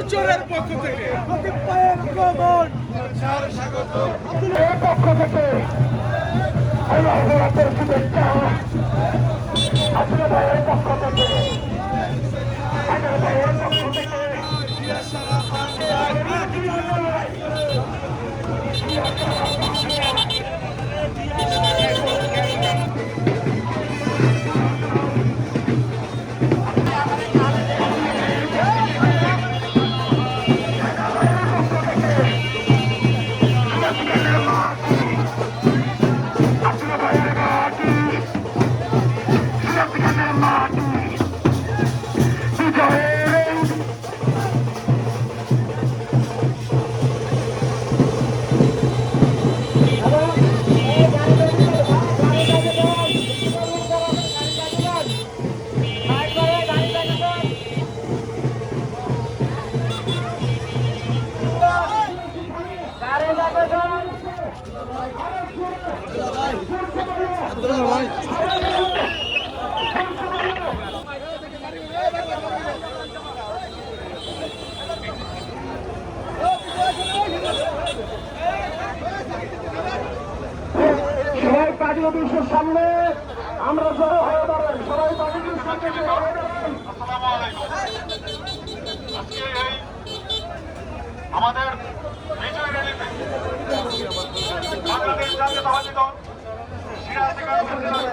মানুষের পক্ষ থেকে। পক্ষ থেকে আপনার পক্ষ থেকে পার্টি অফিসের সামনে। আমরা জড়ো হয়ে দাঁড়াই। সবাই পার্টি অফিস আমাদের বিজয় র্যালিতে বাংলাদেশ জাতীয়তাবাদী সিরাজ